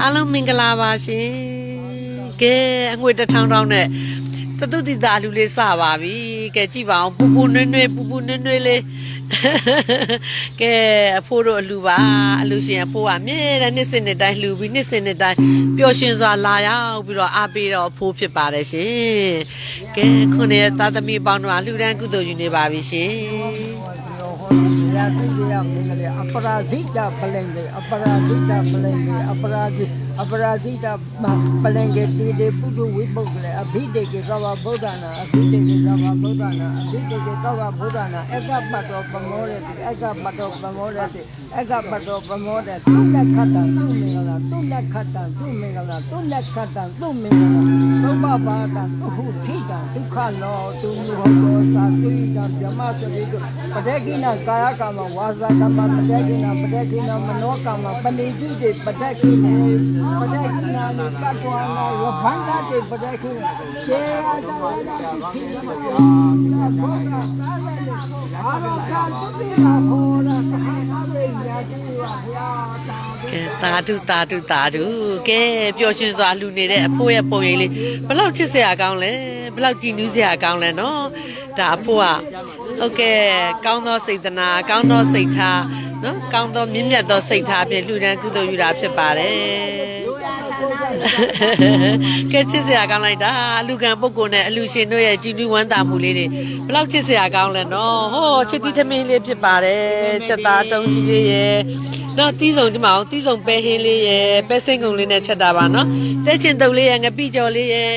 အားလုံးမင်္ဂလာပါရှင်ကဲအငွေတစ်ထောင်ထောင်နဲ့စတုတိတာလူလေးစပါပြီကဲကြည့်ပါအောင်ပူပူနွေ့နွေ့ပူပူနွေ့နွေ့လေးကဲအဖိုးတို့အလူပါအလူရှင်အဖိုးကအမြဲတမ်းနှစ်စင်နှစ်တိုင်းလှူပြီးနှစ်စင်နှစ်တိုင်းပျော်ရွှင်စွာလာရောက်ပြီးတော့အားပေးတော့အဖိုးဖြစ်ပါတယ်ရှင်ကဲခုနှစ်သားသမီးပေါင်းတို့အလှူဒန်းကုသိုလ်ယူနေပါပြီရှင် ရာတိရမင်္ဂလေအပရာဇိတပလင်လေအပရာဇိတပလင်လေအပရာဇိအပရာဇိတပလင်ကေတိတေပုထုဝိပုဂ္ဂလေအဘိတေကေသဝဗုဒ္ဓနာအဘိတေကေသဝဗုဒ္ဓနာအဘိတေကေသဝဗုဒ္ဓနာအကပတ္တောပမောရတိအကပတ္တောပမောရတိအကပတ္တောပမောရတိသူလက်ခတ္တံသူမင်္ဂလာသူလက်ခတ္တံသူမင်္ဂလာသူလက်ခတ္တံသူမင်္ဂလာသုဘဘာတံသူဟုထိတံဒုက္ခလောသူမျိုးဟောသောသာသုိတံဗြဟ္မစရိတုပတေကိနကာယကမ္မဝါစာကမ္မပတေကိနပတေကိနမနောကမ္မပဏိတိတေပတေကိနပတေကိနနိကတ္တဝနာဝဘန္တာတေပတေကိနကျေယာတဝနာတိခိနမယောနာဘောကသာလေအာရကတုတိနာဘောရာသဟနာဝေညာတိယဘုရားတာ ကဲတာတုတာတုတာတုကဲပျော်ရွှင်စွာလှူနေတဲ့အဖိုးရဲ့ပုံရိပ်လေးဘလောက်ချစ်စရာကောင်းလဲဘလောက်ကြည်နူးစရာကောင်းလဲနော်ဒါအဖိုးကဟုတ်ကဲ့ကောင်းသောစိတ်တနာကောင်းသောစိတ်ထားနော်ကောင်းသောမြင့်မြတ်သောစိတ်ထားဖြင့်လှူဒန်းကုသိုလ်ယူတာဖြစ်ပါတယ် ကဲချစ်စရာကောင်းလိုက်တာအလူကံပုဂ္ဂိုလ်နဲ့အလူရှင်တို့ရဲ့ကြည်နူးဝမ်းသာမှုလေးတွေဘလောက်ချစ်စရာကောင်းလဲနော်ဟောချစ်တီးသမင်းလေးဖြစ်ပါတယ်စက်သားတုံးကြီးလေးရဲ့ နော်တီးစုံဒီမှာအောင်တီးစုံပဲဟင်းလေးရယ်ပဲစိမ့်ကုံလေးနဲ့ချက်တာပါနော်တဲချင်တုပ်လေးရယ်ငပိကြော်လေးရယ်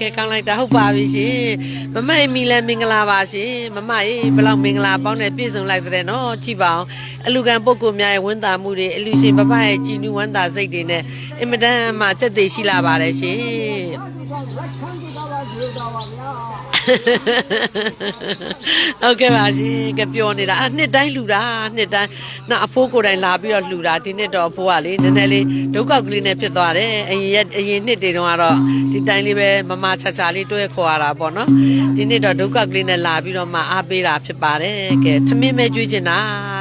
ကဲကောင်းလိုက်တာဟုတ်ပါပြီရှင်မမအမီလည်းမင်္ဂလာပါရှင်မမရေဘယ်လောက်မင်္ဂလာပေါင်းနဲ့ပြည့်စုံလိုက်တဲ့နော်ကြည့်ပါအောင်အလူကံပုဂ္ဂိုလ်များရဲ့ဝန်တာမှုတွေအလူရှင်ဘဘရဲ့ကြည်နူးဝမ်းသာစိတ်တွေနဲ့အင်မတန်မှစက်သေးရှိလာပါတယ်ရှင် ဟုတ်ကဲ့ပါရှင်ကပြောနေတာအနှစ်တိုင်းလှူတာနှစ်တိုင်းနောက်အဖိုးကိုယ်တိုင်လာပြီးတော့လှူတာဒီနှစ်တော့အဖိုးကလေနည်းနည်းလေးဒုက္ခကလေးနဲ့ဖြစ်သွားတယ်အရင်ရက်အရင်နှစ်တွေတုန်းကတော့ဒီတိုင်းလေးပဲမမချာချာလေးတွဲခေါ်ရတာပေါ့နော်ဒီနှစ်တော့ဒုက္ခကလေးနဲ့လာပြီးတော့မှအားပေးတာဖြစ်ပါတယ်ကဲသမင်းမဲကျွေးချင်တာ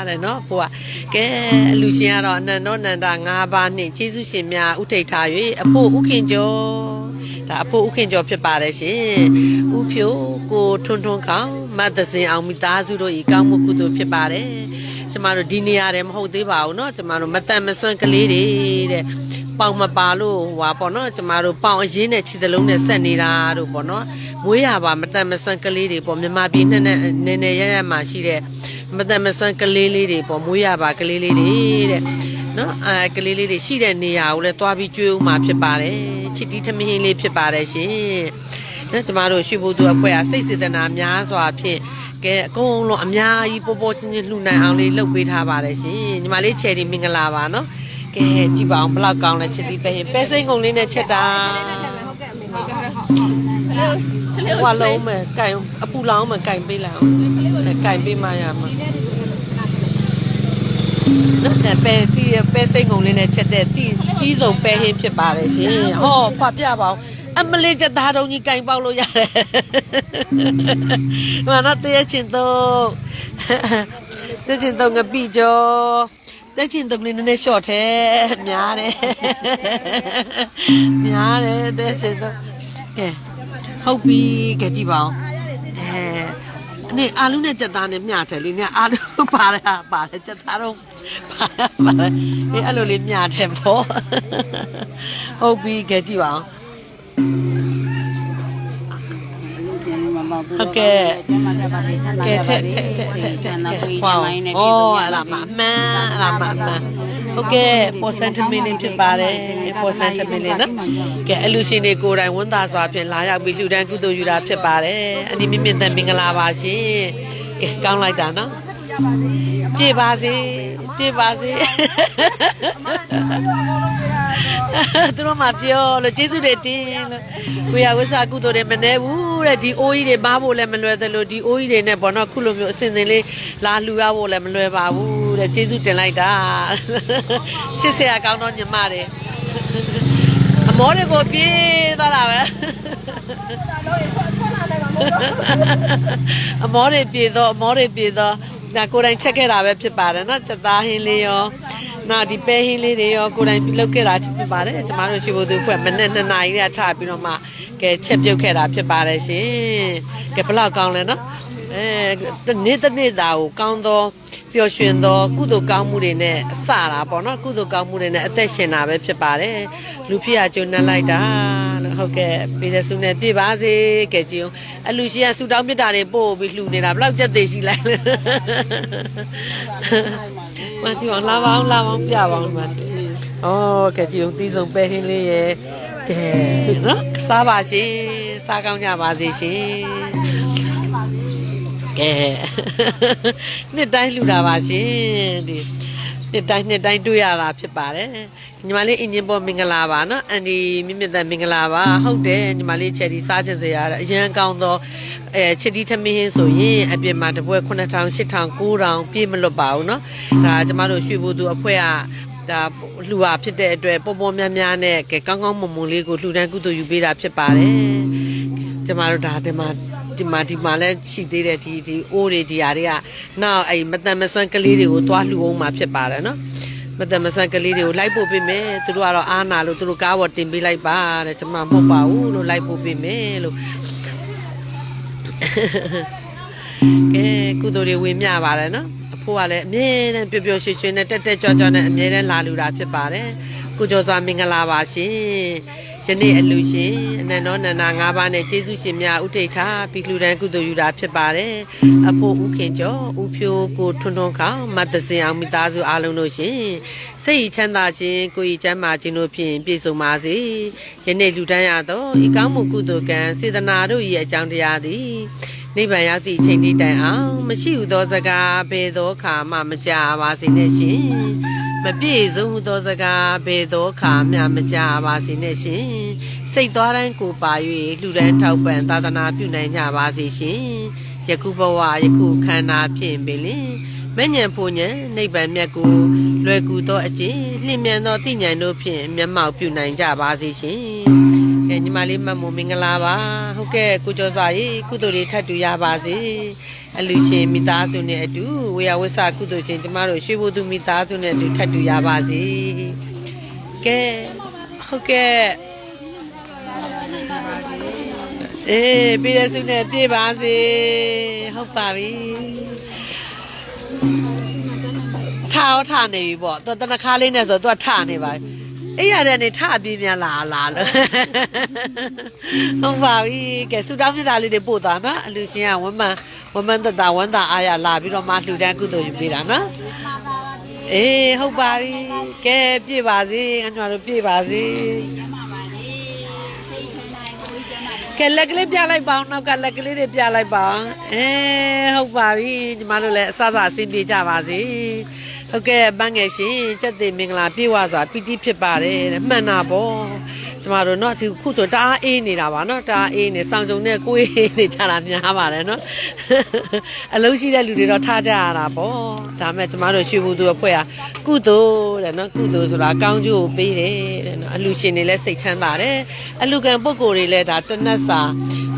တဲ့နော်အဖိုးကကဲအလူရှင်ကတော့အနန္တောနန္ဒ၅ပါးနှင့်ကျေးဇူးရှင်များဥထိတ်ထား၍အဖိုးဥခင်ကျော် ဒါအဖို့ဥခင်ကျော်ဖြစ်ပါတယ်ရှင်။ဥဖြိုကိုထွန်းထွန်းခေါင်မတ်သစင်အောင်မိသားစုတို့ဤကောင်းမှုကုသိုလ်ဖြစ်ပါတယ်။ကျမတို့ဒီနေရာတယ်မဟုတ်သေးပါဘူးเนาะကျမတို့မတန်မဆွမ်းကလေးတွေတဲ့ပေါင်မပါလို့ဟွာပေါ့နော်ကျမတို့ပေါင်အရင်နဲ့ခြေသလုံးနဲ့ဆက်နေတာတို့ပေါ့နော်မွေးရပါမတန်မဆွမ်းကလေးတွေပေါ့မြန်မာပြည်နဲ့နဲ့နေနေရရမှာရှိတဲ့မတန်မဆွမ်းကလေးလေးတွေပေါ့မွေးရပါကလေးလေးတွေတဲ့ နော်အဲကလေးလေးတွေရှိတဲ့နေရာကိုလည်းတွားပြီးကျွေးဦးမှာဖြစ်ပါတယ်ချစ်တီးထမင်းလေးဖြစ်ပါတယ်ရှင်နော်ကျမတို့ရွှေဘုသူအဖွဲ့ကစိတ်စေတနာများစွာဖြင့်ကဲအကုန်လုံးအများကြီးပေါ်ပေါ်ချင်းချင်းလှူနိုင်အောင်လေးလုပ်ပေးထားပါတယ်ရှင်ညီမလေးချယ်ဒီမင်္ဂလာပါနော်ကဲကြည့်ပါအောင်ဘလောက်ကောင်းလဲချစ်တီးပဲရင်ပဲစိမ့်ကုန်လေးနဲ့ချက်တာဟွာလုံးမယ်ကင်အပူလောင်းမယ်ကင်ပေးလိုက်အောင်ကင်ပေးမှရမှာ နော်တဲ့ပဲတီးပဲစိမ့်ကုန်လေးနဲ့ချက်တဲ့တီးပြီးဆုံးပဲဟင်းဖြစ်ပါတယ်ရှင်ဟောဖပြပါအောင်အမလေးချက်သားတုံးကြီးကင်ပေါက်လို့ရတယ်ဟိုတော့တည့်ချင်းတော့တည့်ချင်းတော့ငပိကျော်တက်ချင်တုံလေးနည်းနည်း short ထဲများတယ်များတယ်တက်ချင်တော့ကဲဟုတ်ပြီကဲကြည့်ပါအောင်အဲအနေအာလူနဲ့စက်သားနဲ့မျှတယ်လေမြအာလူပါတယ်ဟာပါတယ်စက်သားတော့ ပါတယ်အေးအဲ့လိုလေးမျှတယ်ပေါ့ဟုတ်ပြီကဲကြည့်ပါအောင်ဟုတ်ကဲ့ကဲတဲ့တဲ့တဲ့တဲ့ဟောဩအဲ့ဒါမှအမှန်အဲ့ဒါမှအမှန်ဟုတ်ကဲ့ပေါ်စန်တမင်းလေးဖြစ်ပါတယ်ပေါ်စန်တမင်းလေးနော်ကဲအလူရှင်တွေကိုယ်တိုင်ဝန်သားစွာဖြင့်လာရောက်ပြီးလှူဒန်းကုသိုလ်ယူတာဖြစ်ပါတယ်အနိမမြင့်တဲ့မင်္ဂလာပါရှင်ကဲကောင်းလိုက်တာနော်ပြေပါစေ ပြေပါစေသူတို့မှပြောလို့ကျေးဇူးတွေတင်လို့ကိုရဝိစာကုသိုလ်တွေမနေဘူးတဲ့ဒီအိုးကြီးတွေမားဖို့လည်းမလွယ်သလိုဒီအိုးကြီးတွေနဲ့ပေါ့နော်ခုလိုမျိုးအစင်စင်လေးလာလှူရဖို့လည်းမလွယ်ပါဘူးတဲ့ကျေးဇူးတင်လိုက်တာချစ်စရာကောင်းတော့ညီမတွေအမောတွေကိုပြေးသွားတာပဲအမောတွေပြေးတော့အမောတွေပြေးတော့ ဒါကိုယ်တိုင်ချက်ခဲ့တာပဲဖြစ်ပါတယ်နော်စက်သားဟင်းလေးရောနော်ဒီပဲဟင်းလေးတွေရောကိုယ်တိုင်ပြုလုပ်ခဲ့တာဖြစ်ပါတယ်ကျမတို့ရှိဖို့သူဖွဲ့မနေ့နှစ်နာရီကထပြီးတော့မှကဲချက်ပြုတ်ခဲ့တာဖြစ်ပါတယ်ရှင်ကဲဘလောက်ကောင်းလဲနော်အဲနေ့တစ်နေ့သားကိုကောင်းသောပျော်ရွှင်သောကုသိုလ်ကောင်းမှုတွေနဲ့အစတာပေါ့နော်ကုသိုလ်ကောင်းမှုတွေနဲ့အသက်ရှင်တာပဲဖြစ်ပါတယ်လူဖြစ်ရကြုံနှံလိုက်တာ ဟုတ်ကဲ့ပြည်သက်စုနဲ့ပြပါစေကဲကြည်အောင်အလူရှင်ကဆူတောင်းမြတ်တာတွေပို့ပြီးလှူနေတာဘယ်လောက်ကြက်သေးရှိလိုက်လဲမကြည့်အောင်လာပါအောင်လာပါအောင်ပြပါအောင်မကြည့်ဩကဲကြည်အောင်တီးဆုံးပဲဟင်းလေးရဲ့ကဲနော်စားပါရှင်စားကောင်းကြပါစေရှင်ကဲနှစ်တိုင်းလှူတာပါရှင်ဒီ နှစ်တိုင်းနှစ်တိုင်းတွေ့ရတာဖြစ်ပါတယ်ညီမလေးအင်ဂျင်ပေါ်မင်္ဂလာပါနော်အန်ဒီမြင့်မြတ်တဲ့မင်္ဂလာပါဟုတ်တယ်ညီမလေးချက်ဒီစားချင်စရာအရန်ကောင်းသောအဲချက်ဒီထမင်းဟင်းဆိုရင်အပြင်မှာတစ်ပွဲ9000 8000 9000ပြည့်မလွတ်ပါဘူးနော်ဒါကျမတို့ရွှေဘူသူအဖွဲ့ကဒါလှူပါဖြစ်တဲ့အတွက်ပေါ်ပေါ်များများနဲ့ကဲကောင်းကောင်းမွန်မွန်လေးကိုလှူဒန်းကုသိုလ်ယူပေးတာဖြစ်ပါတယ်ကျမတို့ဒါဒီမှာ ဒီမှာဒီမှာလည်းရှိသေးတယ်ဒီဒီအိုးတွေဒီဟာတွေကနောက်အဲ့မတန်မဆွမ်းကလေးတွေကိုသွားလှူအောင်မှာဖြစ်ပါတယ်နော်မတန်မဆွမ်းကလေးတွေကိုလိုက်ပို့ပေးမယ်သူတို့ကတော့အားနာလို့သူတို့ကားပေါ်တင်ပေးလိုက်ပါတဲ့ကျမမဟုတ်ပါဘူးလို့လိုက်ပို့ပေးမယ်လို့ကဲကုသိုလ်တွေဝင်မြပါတယ်နော်အဖိုးကလည်းအမြဲတမ်းပျော်ပျော်ရွှင်ရွှင်နဲ့တက်တက်ကြွကြွနဲ့အမြဲတမ်းလာလူတာဖြစ်ပါတယ်ကိုကျော်စွာမင်္ဂလာပါရှင် ယနေ့အလူရှင်အနန္တောနန္ဒာ၅ပါးနဲ့ကျေးဇူးရှင်များဥထိတ်ထားပြီးလူတန်းကုသိုလ်ယူတာဖြစ်ပါတယ်အဖိုးဦးခင်ကျော်ဦးဖြိုးကိုထွန်းထွန်းခေါမတ်တစင်အောင်မိသားစုအားလုံးတို့ရှင်စိတ်ချမ်းသာခြင်းကိုယ်ဤချမ်းသာခြင်းတို့ဖြင့်ပြည့်စုံပါစေယနေ့လူတန်းရသောဤကောင်းမှုကုသိုလ်ကံစေတနာတို့၏အကြောင်းတရားသည်နိဗ္ဗာန်ရောက်သည့်အချိန်ဒီတိုင်အောင်မရှိဟုသောစကားဘယ်သောအခါမှမကြပါစေနဲ့ရှင် မပြည့်စုံဟုသောစကားဘယ်သောအခါမှမကြပါစေနဲ့ရှင်စိတ်သွားတိုင်းကိုပါ၍လူတန်းထောက်ပံ့သာသနာပြုနိုင်ကြပါစေရှင်ယခုဘဝယခုခန္ဓာဖြင့်ပင်လင်မဉ္ဇဉ်ဖို့ဉ္ဇဉ်နိဗ္ဗာန်မြတ်ကိုလွယ်ကူသောအကျင့်လျင်မြန်သောသိဉာဏ်တို့ဖြင့်မျက်မှောက်ပြုနိုင်ကြပါစေရှင်ကဲညီမလေးမတ်မို့မင်္ဂလာပါဟုတ်ကဲ့ကုကျော်စွာရေကုသိုလ်တွေထပ်တူရပါစေ အလူရှင်မိသားစုနဲ့အတူဝေယဝဆကုသိုလ်ရှင်ကျမတို့ရွှေဘုသူမိသားစုနဲ့အတူထပ်တူရပါစေကဲဟုတ်ကဲ့အေးပြည်တဲ့စုနဲ့ပြေပါစေဟုတ်ပါပြီထားတော့ထားနေပြီပေါ့သူတနခါလေးနဲ့ဆိုသူကထားနေပါပြီ အဲ့ရတဲ့နေထအပြေးများလာလာလို့ဟုတ်ပါပြီကဲဆူတောင်းမြတ်တာလေးတွေပို့သွားနော်အလူရှင်ကဝမ်းမန်ဝမ်းမန်တတဝမ်းသာအားရလာပြီးတော့မှလှူဒန်းကုသိုလ်ယူပေးတာနော်အေးဟုတ်ပါပြီကဲပြည့်ပါစေငါတို့ပြည့်ပါစေကဲလက်ကလေးပြလိုက်ပါအောင်နောက်ကလက်ကလေးတွေပြလိုက်ပါအောင်အဲဟုတ်ပါပြီညီမတို့လည်းအစစအဆင်ပြေကြပါစေ ဟုတ်ကဲ့ပန်းငယ်ရှင်စက်သေးမင်္ဂလာပြေဝစွာပီတိဖြစ်ပါတယ်တဲ့မှန်တာပေါ့ကျမတို့เนาะဒီခုဆိုတအားအေးနေတာပါเนาะတအားအေးနေစောင်းစုံနဲ့ကိုယ်အေးနေကြတာများပါတယ်เนาะအလုံးရှိတဲ့လူတွေတော့ထားကြရတာပေါ့ဒါမဲ့ကျမတို့ရွှေဘူသူအဖွဲ့ကကုသိုလ်တဲ့เนาะကုသိုလ်ဆိုတာကောင်းကျိုးကိုပေးတယ်တဲ့เนาะအလူရှင်တွေလည်းစိတ်ချမ်းသာတယ်အလူကံပုဂ္ဂိုလ်တွေလည်းဒါတနတ်စာ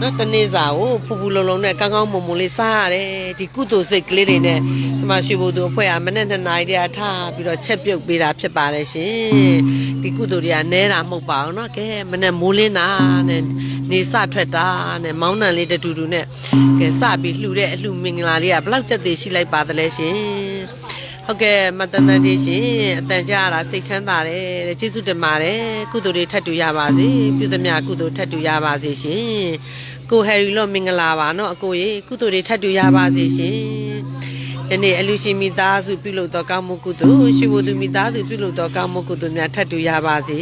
နော်တနေ့စာကိုဖူဖူလုံလုံနဲ့ကောင်းကောင်းမွန်မွန်လေးစားရတယ်ဒီကုသိုလ်စိတ်ကလေးတွေနဲ့ဒီမှာရွှေဘိုသူအဖွဲ့ကမနေ့နှစ်နာရီတည်းအထားပြီးတော့ချက်ပြုတ်ပေးတာဖြစ်ပါတယ်ရှင်ဒီကုသိုလ်တွေကနဲတာမဟုတ်ပါဘူးနော်ကဲမနေ့မိုးလင်းတာနဲ့နေစထွက်တာနဲ့မောင်းနှံလေးတတူတူနဲ့ကဲစပြီးလှူတဲ့အလှမင်္ဂလာလေးကဘလောက်ကြက်သေးရှိလိုက်ပါသလဲရှင်ဟုတ်ကဲ့မတန်တန်ကြီးရှင်အတန်ကြာတာစိတ်ချမ်းသာတယ်တဲ့ကျေးဇူးတင်ပါတယ်ကုသိုလ်တွေထပ်တူရပါစေပြုသမျှကုသိုလ်ထပ်တူရပါစေရှင် ကိုဟယ်ရီလို့မင်္ဂလာပါနော်အကိုရေကုသိုလ်တွေထပ်တူရပါစေရှင်ယနေ့အလူရှင်မိသားစုပြုလုပ်သောကောင်းမှုကုသိုလ်ရှိဖို့သူမိသားစုပြုလုပ်သောကောင်းမှုကုသိုလ်များထပ်တူရပါစေ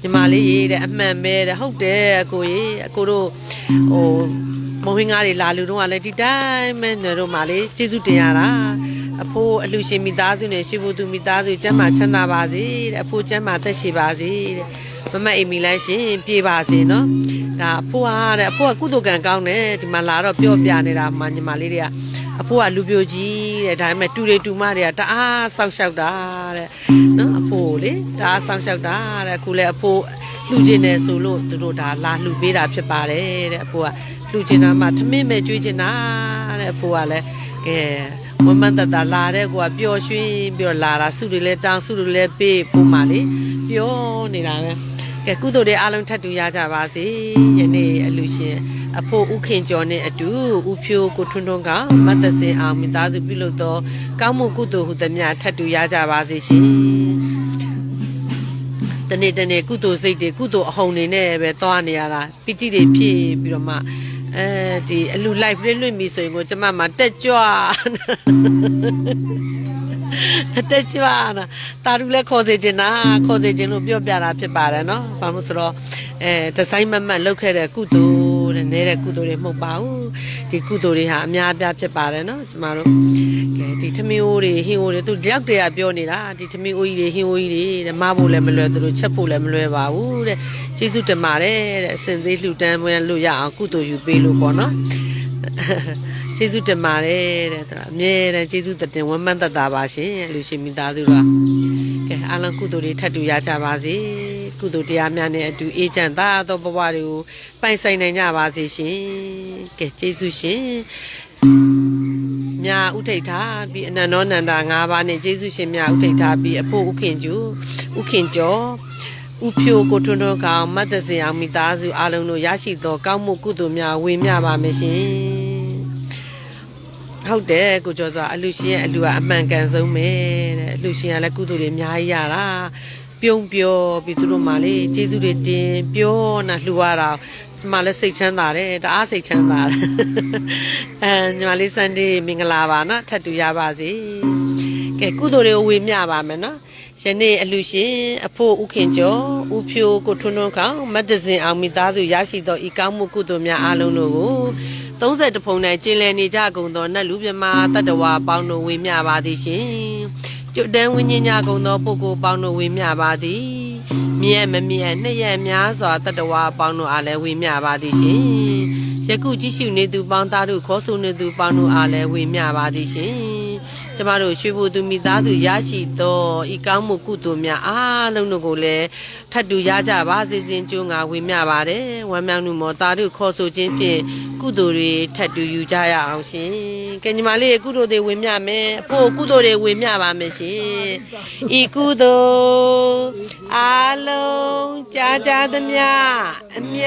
ညီမလေးရေတဲ့အမှန်ပဲတဲ့ဟုတ်တယ်အကိုရေအကိုတို့ဟိုမုံဟင်းကားတွေလာလူတော့လည်းဒီတိုင်းမဲ့နယ်တို့မှလေကျေးဇူးတင်ရတာအဖိုးအလူရှင်မိသားစုနဲ့ရှိဖို့သူမိသားစုကျမ်းမာချမ်းသာပါစေတဲ့အဖိုးကျမ်းမာသက်ရှိပါစေတဲ့ မမအိမ်မီလန်းရှင်ပြေပါစေနော်ဒါအဖိုးဟာတဲ့အဖိုးကကုသိုလ်ကံကောင်းတယ်ဒီမှာလာတော့ပြောပြနေတာမှညီမလေးတွေကအဖိုးကလူပြိုကြီးတဲ့ဒါပေမဲ့တူတွေတူမတွေကတအားစောက်ရှောက်တာတဲ့နော်အဖိုးလေတအားစောက်ရှောက်တာတဲ့အခုလည်းအဖိုးလူချင်းနေဆိုလို့သူတို့ဒါလာလှူပေးတာဖြစ်ပါတယ်တဲ့အဖိုးကလှူချင်တာမှထမင်းမဲ့ကျွေးချင်တာတဲ့အဖိုးကလည်းကဲဝမ်းမန်းတတလာတဲ့ကိုကပျော်ရွှင်ပြီးတော့လာတာစုတွေလဲတောင်းစုတွေလဲပေးပုံမှလေပျော်နေတာပဲ ကဲကုသိုလ်တွေအားလုံးထပ်တူရကြပါစေယနေ့အလူရှင်အဖို့ဥခင်ကျော်နဲ့အတူဥဖြိုးကိုထွန်းထွန်းကမတ်တစင်အောင်မိသားစုပြုလုပ်တော့ကောင်းမှုကုသိုလ်ဟုသမျှထပ်တူရကြပါစေရှင်တနေ့တနေ့ကုသိုလ်စိတ်တွေကုသိုလ်အဟုန်တွေနဲ့ပဲသွားနေရတာပီတိတွေဖြည့်ပြီးတော့မှအဲဒီအလူ live လေးလွှင့်ပြီဆိုရင်ကိုကျမမှာတက်ကြွ တက်ကြွနာတာတူလည်းခေါ်စေချင်တာခေါ်စေချင်လို့ပြောပြတာဖြစ်ပါတယ်နော်ဘာလို့ဆိုတော့အဲဒီဇိုင်းမမတ်လောက်ခဲ့တဲ့ကုသိုလ်တဲ့နေတဲ့ကုသိုလ်တွေမဟုတ်ပါဘူးဒီကုသိုလ်တွေဟာအများအပြားဖြစ်ပါတယ်နော်ကျမတို့ကဲဒီထမင်းအိုးတွေဟင်းအိုးတွေသူတယောက်တည်းကပြောနေတာဒီထမင်းအိုးကြီးတွေဟင်းအိုးကြီးတွေတဲ့မဖို့လည်းမလွယ်သူတို့ချက်ဖို့လည်းမလွယ်ပါဘူးတဲ့ကျေးဇူးတင်ပါတယ်တဲ့အစင်သေးလှူဒန်းပွဲလို့ရအောင်ကုသိုလ်ယူပေးလို့ပေါ့နော် ကျေးဇူးတင်ပါတယ်တဲ့သူကအမြဲတမ်းကျေးဇူးတင်ဝမ်းမန်းသက်တာပါရှင်လူရှင်မိသားစုတို့ကဲအားလုံးကုသိုလ်တွေထပ်တူရကြပါစေကုသိုလ်တရားများနဲ့အတူအေးချမ်းသာသောဘဝတွေကိုပိုင်ဆိုင်နိုင်ကြပါစေရှင်ကဲကျေးဇူးရှင်မြာဥထိတ်ထားပြီးအနန္တောနန္ဒာ၅ပါးနဲ့ကျေးဇူးရှင်မြာဥထိတ်ထားပြီးအဖို့ဥခင်ကျူဥခင်ကျော်ဥဖြိုကိုထွန်းထွန်းကောင်မတ်တစင်အောင်မိသားစုအားလုံးတို့ရရှိသောကောင်းမှုကုသိုလ်များဝေမျှပါမယ်ရှင် ဟုတ်တယ်ကိုကျော်စွာအလူရှင်ရဲ့အလူကအမှန်ကန်ဆုံးပဲတဲ့အလူရှင်ကလည်းကုသိုလ်တွေအများကြီးရတာပြုံးပြောပြီးသူတို့မှလေကျေးဇူးတွေတင်ပြောနာလှူရတာဒီမှာလည်းစိတ်ချမ်းသာတယ်တအားစိတ်ချမ်းသာတယ်အဲညီမလေးစန်ဒေးမင်္ဂလာပါနော်ထပ်တူရပါစေကဲကုသိုလ်တွေကိုဝေမျှပါမယ်နော်ယနေ့အလူရှင်အဖို့ဥခင်ကျော်ဥဖြိုးကိုထွန်းထွန်းကောင်မတ်တစင်အောင်မိသားစုရရှိသောဤကောင်းမှုကုသိုလ်များအားလုံးတို့ကို 30ဖုံနဲ့ကျင်လည်နေကြကုန်သောနတ်လူမြမတတ္တဝါပေါင်းတို့ဝေမျှပါသည်ရှင်ကျွတ်တန်းဝိညာဉ်ညကုန်သောပုဂ္ဂိုလ်ပေါင်းတို့ဝေမျှပါသည်မြဲမမြဲနှစ်ရက်များစွာတတ္တဝါပေါင်းတို့အားလည်းဝေမျှပါသည်ရှင်ယခုကြည့်ရှုနေသူပေါင်းသားတို့ခေါ်ဆိုနေသူပေါင်းတို့အားလည်းဝေမျှပါသည်ရှင် ကျမတို့ရွှေဘုသူမိသားစုရရှိသောဤကောင်းမှုကုသိုလ်များအားလုံးတို့ကိုလည်းထပ်တူရကြပါစေစဉ်ကျိုးငါဝေမျှပါတယ်ဝမ်းမြောက်မှုမောသားတို့ခေါ်ဆိုခြင်းဖြင့်ကုသိုလ်တွေထပ်တူယူကြရအောင်ရှင်ကဲညီမလေးကုသိုလ်တွေဝေမျှမယ်အဖို့ကုသိုလ်တွေဝေမျှပါမယ်ရှင်ဤကုသိုလ်အားလုံးကြားကြသမျှအမြ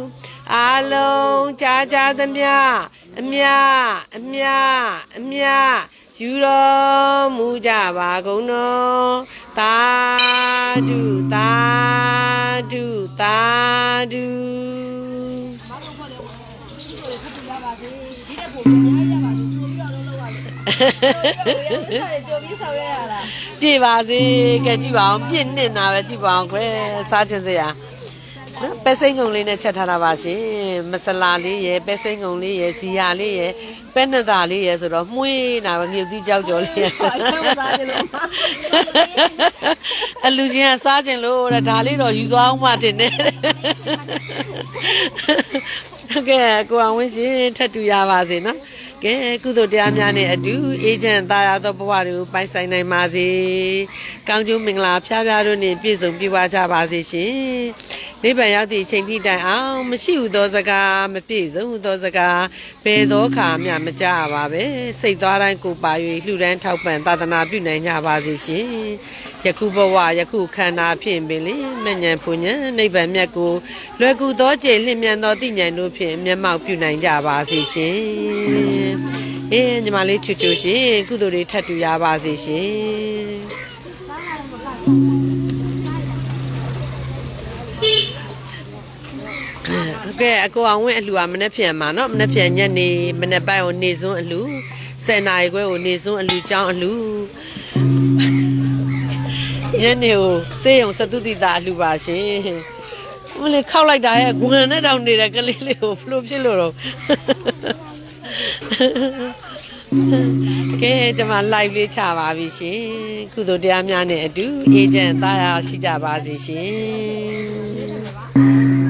အာလုံးကြာကြာသမျှအမြအမြအမြယူတော်မူကြပါကုန်တော်သာဓုသာဓုသာဓုကြိုပြီးဆောင်ရရလားပြည့်ပါစေကဲကြည့်ပါအောင်ပြည့်နေတာပဲကြည့်ပါအောင်ခွဲစားခြင်းစရာ နော်ပဲစိမ့်ကုံလေးနဲ့ချက်ထားတာပါရှင်မဆလာလေးရယ်ပဲစိမ့်ကုံလေးရယ်ဇီယာလေးရယ်ပဲနတာလေးရယ်ဆိုတော့မှုေးတာပဲမြုပ်သီးကြောက်ကြော်လေးရယ်စားကြလို့အလူရှင်ကစားခြင်းလို့တဲ့ဒါလေးတော့ယူသွားအောင်မှတင်နေတယ်ဟုတ်ကဲ့ကိုအောင်ဝင်းရှင်ထပ်တူရပါစေနော် ကဲကုသိုလ်တရားများနဲ့အတူအေဂျင့်သားရသောဘဝတွေကိုပိုင်ဆိုင်နိုင်ပါစေ။ကောင်းကျိုးမင်္ဂလာဖျားဖျားတို့နှင့်ပြည့်စုံပြည့်ဝကြပါစေရှင်။နိဗ္ဗာန်ရောက်သည့်အချိန်ထိတိုင်အောင်မရှိဟုသောစကားမပြည့်စုံဟုသောစကားဘယ်သောအခါမျှမကြပါပဲ။စိတ်သွားတိုင်းကိုပါ၍လှူဒန်းထောက်ပံ့သာသနာပြုနိုင်ကြပါစေရှင်။ယခုဘဝယခုခန္ဓာဖြင့်ပင်လေမဉ္ဇဉ်ဖူဉ္ဇဉ်နိဗ္ဗာန်မြတ်ကိုလွယ်ကူသောကြည်လျင်မြန်သောတိဉ္ဇဉ်တို့ဖြင့်မျက်မှောက်ပြုနိုင်ကြပါစေရှင်။ ဟင်းညီမလေးချူချူရှင်ကုသိုလ်တွေထပ်တူရပါစေရှင်ဟုတ်ကဲ့အကိုအောင်ဝင်းအလှူကမနေ့ပြန်မှာနော်မနေ့ပြန်ညနေမနေ့ပိုင်းကိုနေစွန်းအလှူ၁၀နာရီခွဲကိုနေစွန်းအလှူကြောင်းအလှူညနေကိုစေယုံသတုတိတာအလှူပါရှင်မလေးခောက်လိုက်တာရဲ့ဂွန်နဲ့တောင်နေတဲ့ကလေးလေးကိုဘလို့ဖြစ်လို့တော့ ကဲကျွန်မ live လေးချပါပြီရှင်ကုသိုလ်တရားများနဲ့အတူအေဂျင့်သားရရှိကြပါစေရှင်